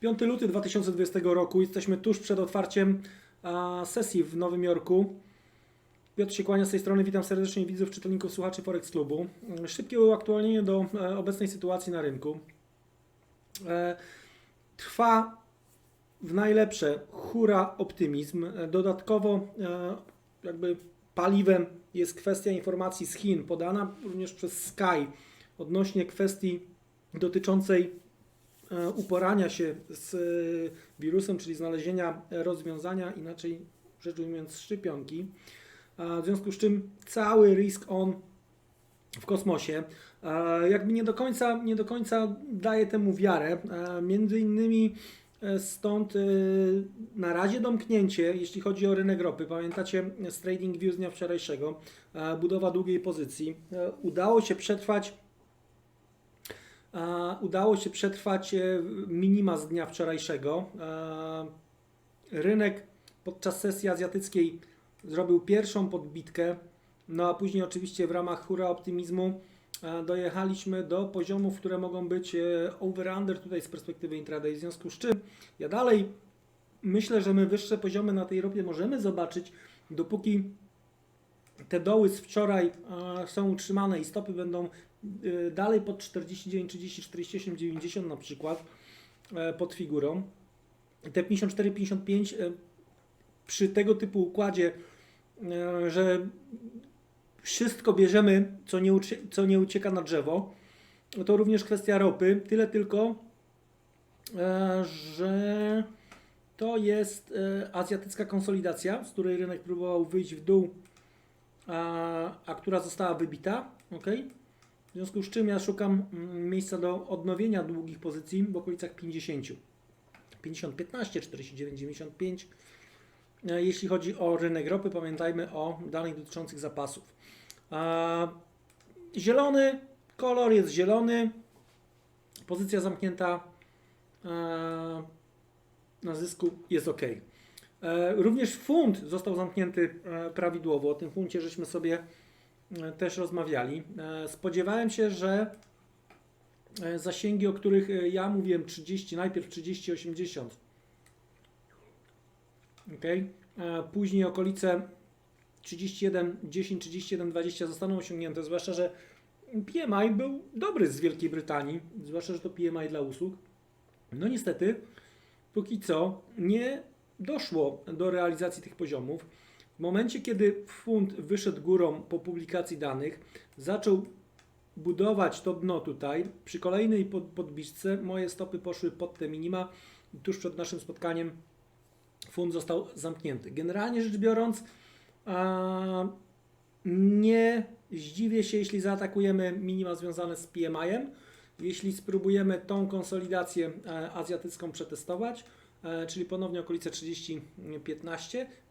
5 luty 2020 roku. Jesteśmy tuż przed otwarciem sesji w Nowym Jorku. Piotr się kłania z tej strony. Witam serdecznie widzów, czytelników, słuchaczy Forex Klubu. Szybkie uaktualnienie do e, obecnej sytuacji na rynku. E, Trwa w najlepsze hura optymizm. E, Dodatkowo jakby paliwem jest kwestia informacji z Chin, podana również przez Sky odnośnie kwestii dotyczącej uporania się z e, wirusem, czyli znalezienia rozwiązania, inaczej rzecz ujmując szczepionki. W związku z czym cały risk on w kosmosie e, jakby nie do końca, nie do końca daje temu wiarę. E, Między innymi e, stąd e, na razie domknięcie, jeśli chodzi o rynek ropy. Pamiętacie z Trading View z dnia wczorajszego, e, budowa długiej pozycji. E, Udało się przetrwać e, udało się przetrwać e, minima z dnia wczorajszego. Rynek podczas sesji azjatyckiej zrobił pierwszą podbitkę, no a później oczywiście w ramach hura optymizmu e, dojechaliśmy do poziomów, które mogą być e, over-under tutaj z perspektywy intraday. W związku z czym ja dalej myślę, że my wyższe poziomy na tej ropie możemy zobaczyć, dopóki te doły z wczoraj są utrzymane i stopy będą e, dalej pod 49, 30, 48, 90 na przykład e, pod figurą. Te 54, 55 e, przy tego typu układzie, e, że wszystko bierzemy, co nie, co nie ucieka na drzewo, to również kwestia ropy. Tyle tylko, że to jest azjatycka konsolidacja, z której rynek próbował wyjść w dół, a, a która została wybita. ok? W związku z czym ja szukam mm, miejsca do odnowienia długich pozycji w okolicach 50. 50, 15, 49, 95. E, Jeśli chodzi o rynek ropy, pamiętajmy o danych dotyczących zapasów. Zielony, kolor jest zielony, pozycja zamknięta e, na zysku jest ok. E, Również funt został zamknięty e, prawidłowo. O tym funcie żeśmy sobie e, też rozmawiali. Spodziewałem się, że zasięgi, o których ja mówiłem, 30, najpierw 30, 80. ok, Później okolice 31, 10, 31, 20 zostaną osiągnięte, zwłaszcza, że PMI był dobry z Wielkiej Brytanii, zwłaszcza, że to PMI dla usług. No niestety, póki co nie doszło do realizacji tych poziomów. W momencie, kiedy funt wyszedł górą po publikacji danych, zaczął budować to dno tutaj. Przy kolejnej pod, podbiczce moje stopy poszły pod te minima. Tuż przed naszym spotkaniem funt został zamknięty. Generalnie rzecz biorąc, nie zdziwię się, jeśli zaatakujemy minima związane z PMI-em. Jeśli spróbujemy tą konsolidację e, azjatycką przetestować, czyli ponownie okolice 30-15,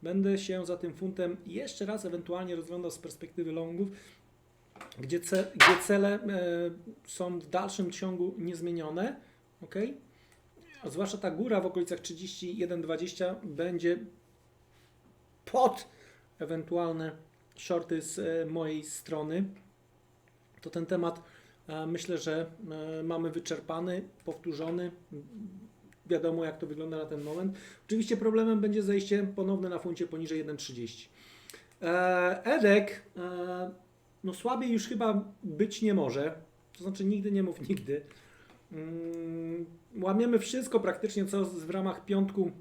będę się za tym funtem jeszcze raz ewentualnie rozglądał z perspektywy longów, gdzie, ce, gdzie cele e, są w dalszym ciągu niezmienione. ok? Zwłaszcza ta góra w okolicach 31-20 będzie pod ewentualne shorty z e, mojej strony. To ten temat e, myślę, że e, mamy wyczerpany, powtórzony. Wiadomo, jak to wygląda na ten moment. Oczywiście problemem będzie zejście ponowne na funcie poniżej 1,30. E, Edek, e, no słabiej już chyba być nie może. To znaczy nigdy nie mów nigdy. Mm, Łamiemy wszystko praktycznie, co w ramach piątku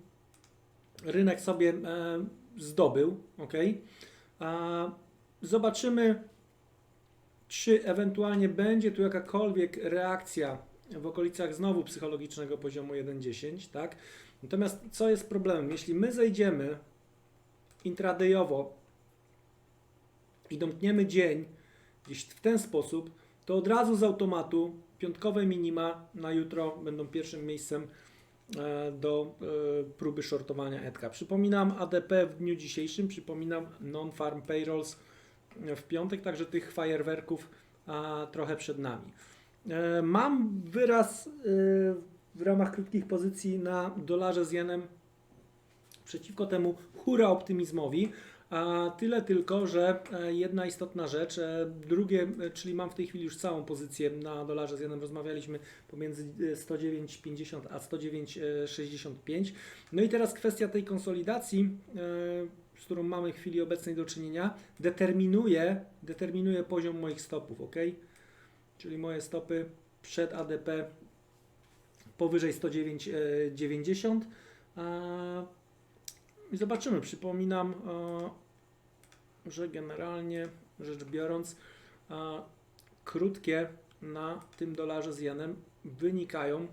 rynek sobie e, zdobył. ok? Zobaczymy, czy ewentualnie będzie tu jakakolwiek reakcja w okolicach znowu psychologicznego poziomu 1.10, tak? Natomiast co jest problemem? Jeśli my zejdziemy intradayowo i domkniemy dzień gdzieś w ten sposób, to od razu z automatu piątkowe minima na jutro będą pierwszym miejscem e, do e, próby shortowania ETK. Przypominam ADP w dniu dzisiejszym, przypominam non-farm payrolls w piątek, także tych fajerwerków trochę przed nami. E, Mam wyraz e, w ramach krótkich pozycji na dolarze z jenem przeciwko temu hura optymizmowi. A tyle tylko, że e, jedna istotna rzecz, drugie, czyli mam w tej chwili już całą pozycję na dolarze z jenem, rozmawialiśmy pomiędzy e, 109,50 a 109,65. No i teraz kwestia tej konsolidacji, z którą mamy w chwili obecnej do czynienia, determinuje, determinuje poziom moich stopów, ok? Czyli moje stopy przed ADP powyżej 109,90. E, zobaczymy. Przypominam, e, że generalnie rzecz biorąc, e, krótkie na tym dolarze z jenem wynikają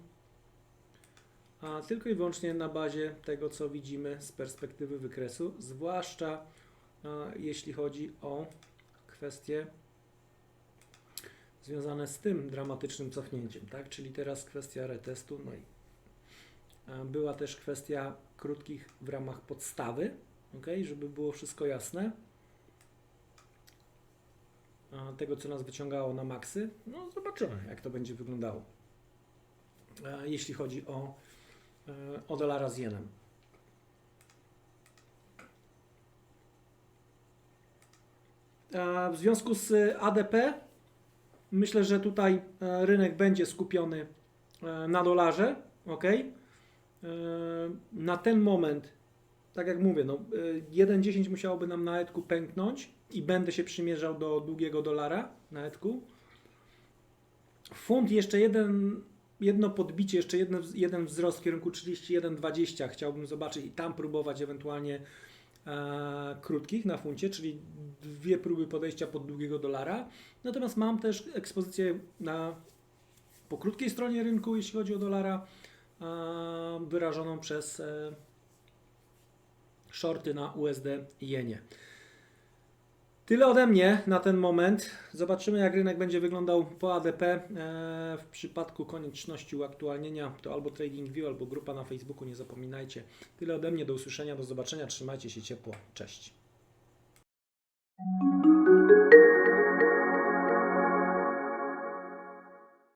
tylko i wyłącznie na bazie tego, co widzimy z perspektywy wykresu, zwłaszcza jeśli chodzi o kwestie związane z tym dramatycznym cofnięciem, tak? Czyli teraz kwestia retestu, no i e, była też kwestia krótkich w ramach podstawy, ok, żeby było wszystko jasne. A Tego, co nas wyciągało na maksy, no zobaczymy, jak to będzie wyglądało. E, Jeśli chodzi o, e, o dolara z jenem. E, W związku z ADP myślę, że tutaj e, rynek będzie skupiony e, na dolarze, ok? E, Na ten moment, tak jak mówię, no, e, 1,10 musiałoby nam na etku pęknąć i będę się przymierzał do długiego dolara na etku. Funt jeszcze jeden, jedno podbicie, jeszcze jeden, jeden wzrost w kierunku 31,20 chciałbym zobaczyć i tam próbować ewentualnie krótkich na funcie, czyli dwie próby podejścia pod długiego dolara. Natomiast mam też ekspozycję na po krótkiej stronie rynku, jeśli chodzi o dolara, e, wyrażoną przez e, shorty na USD jenie. Tyle ode mnie na ten moment. Zobaczymy, jak rynek będzie wyglądał po ADP. E, W przypadku konieczności uaktualnienia to albo TradingView, albo grupa na Facebooku. Nie zapominajcie. Tyle ode mnie. Do usłyszenia, do zobaczenia. Trzymajcie się ciepło. Cześć.